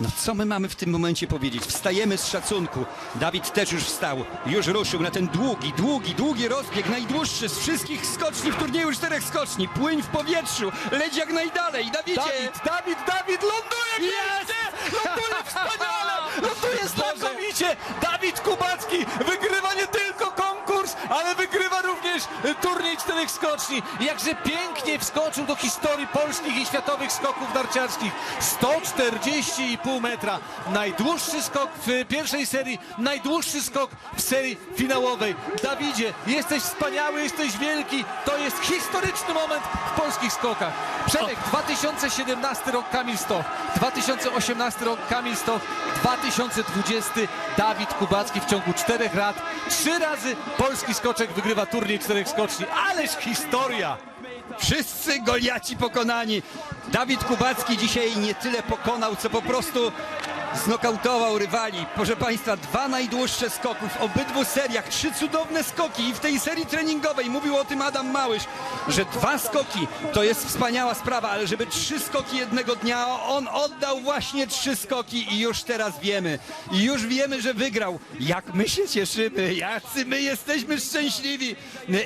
No co my mamy w tym momencie powiedzieć? Wstajemy z szacunku. Dawid też już wstał. Już ruszył na ten długi, długi, długi rozbieg. Najdłuższy z wszystkich skoczni w turnieju czterech skoczni. Płyń w powietrzu. Leć jak najdalej. Dawidzie! Dawid, Dawid, Dawid ląduje pięknie! Ląduje wspaniale! Ląduje znakomicie! Dawid Kubacki wygrywa nie tylko turniej czterech skoczni. Jakże pięknie wskoczył do historii polskich i światowych skoków narciarskich. 140,5 metra. Najdłuższy skok w pierwszej serii, najdłuższy skok w serii finałowej. Dawidzie, jesteś wspaniały, jesteś wielki. To jest historyczny moment w polskich skokach. Przemek, 2017 rok Kamil Stoch, 2018 rok Kamil Stoch, 2020 Dawid Kubacki w ciągu czterech lat. Trzy razy polski skoczek wygrywa turniej skoczni. Ależ historia! Wszyscy Goliaci pokonani. Dawid Kubacki dzisiaj nie tyle pokonał, co po prostu znokautował rywali. Proszę Państwa, dwa najdłuższe skoki w obydwu seriach, trzy cudowne skoki i w tej serii treningowej mówił o tym Adam Małysz, że dwa skoki to jest wspaniała sprawa, ale żeby trzy skoki jednego dnia, on oddał właśnie trzy skoki i już teraz wiemy. I już wiemy, że wygrał. Jak my się cieszymy, jacy my jesteśmy szczęśliwi.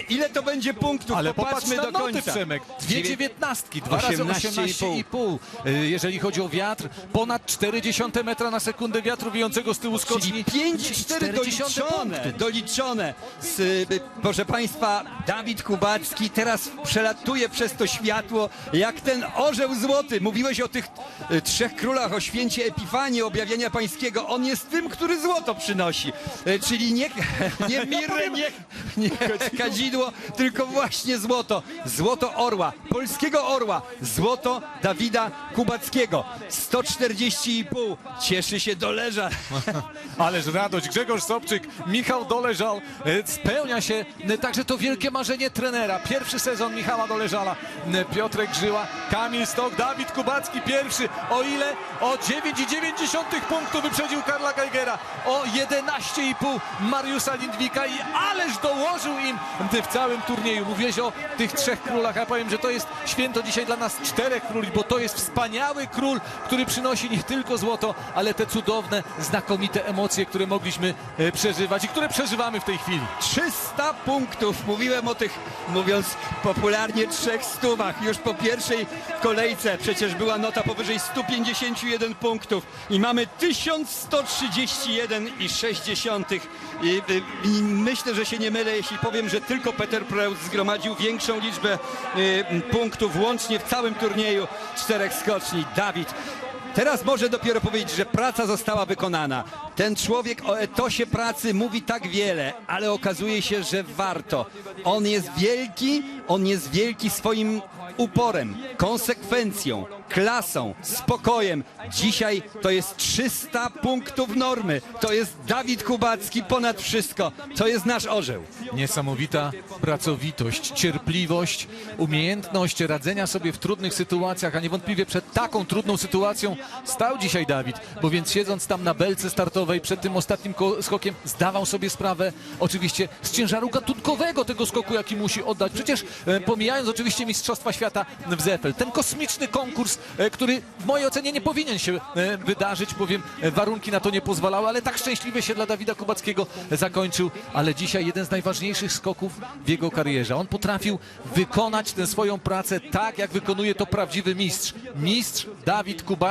Ile to będzie punktów? Ale popatrz Popatrzmy do noty, końca. Przemek. Dwie Dziewię- dziewiętnastki, dwa razy 18,5. 18,5. Y, Jeżeli chodzi o wiatr, ponad 0,4 metra na sekundę wiatru wijącego z tyłu skoczni. Czyli 5-4 doliczone, doliczone. Z, y, proszę Państwa, Dawid Kubacki teraz przelatuje przez to światło jak ten orzeł złoty. Mówiłeś o tych y, trzech królach, o święcie Epifanii, objawienia pańskiego. On jest tym, który złoto przynosi. Y, Czyli nie, nie mirrę, nie, nie kadzidło, tylko właśnie złoto. Złoto orła, polskiego orła. Złoto Dawida Kubackiego. 140,5. Cieszy się doleża. Ależ radość, Grzegorz Sobczyk, Michał Doleżal, e, spełnia się e, także to wielkie marzenie trenera. Pierwszy sezon Michała Doleżala, e, Piotrek Żyła, Kamil Stok, Dawid Kubacki pierwszy, o ile? O 9,9 punktów wyprzedził Karla Geigera, o 11,5 Mariusza Lindwika i ależ dołożył im w całym turnieju. Mówiłeś o tych trzech królach, a powiem, że to jest święto dzisiaj dla nas czterech króli, bo to jest wspaniały król, który przynosi nie tylko złoto, ale te cudowne, znakomite emocje, które mogliśmy e, przeżywać i które przeżywamy w tej chwili. 300 punktów. Mówiłem o tych, mówiąc popularnie, trzech stówach. Już po pierwszej kolejce przecież była nota powyżej 151 punktów i mamy 1131,6. I, i, I myślę, że się nie mylę, jeśli powiem, że tylko Peter Preut zgromadził większą liczbę y, punktów łącznie w całym turnieju czterech skoczni. Dawid Teraz może dopiero powiedzieć, że praca została wykonana. Ten człowiek o etosie pracy mówi tak wiele, ale okazuje się, że warto. On jest wielki, on jest wielki swoim uporem, konsekwencją, klasą, spokojem. Dzisiaj to jest 300 punktów normy. To jest Dawid Kubacki ponad wszystko. To jest nasz orzeł. Niesamowita pracowitość, cierpliwość, umiejętność radzenia sobie w trudnych sytuacjach, a niewątpliwie przed taką trudną sytuacją stał dzisiaj Dawid, bo więc siedząc tam na belce startowej przed tym ostatnim ko- skokiem zdawał sobie sprawę oczywiście z ciężaru gatunkowego tego skoku, jaki musi oddać. Przecież e, pomijając oczywiście Mistrzostwa Świata w Zefel, ten kosmiczny konkurs, e, który w mojej ocenie nie powinien się e, wydarzyć, bowiem e, warunki na to nie pozwalały, ale tak szczęśliwie się dla Dawida Kubackiego zakończył, ale dzisiaj jeden z najważniejszych skoków w jego karierze. On potrafił wykonać tę swoją pracę tak, jak wykonuje to prawdziwy mistrz. Mistrz Dawid Kubacki.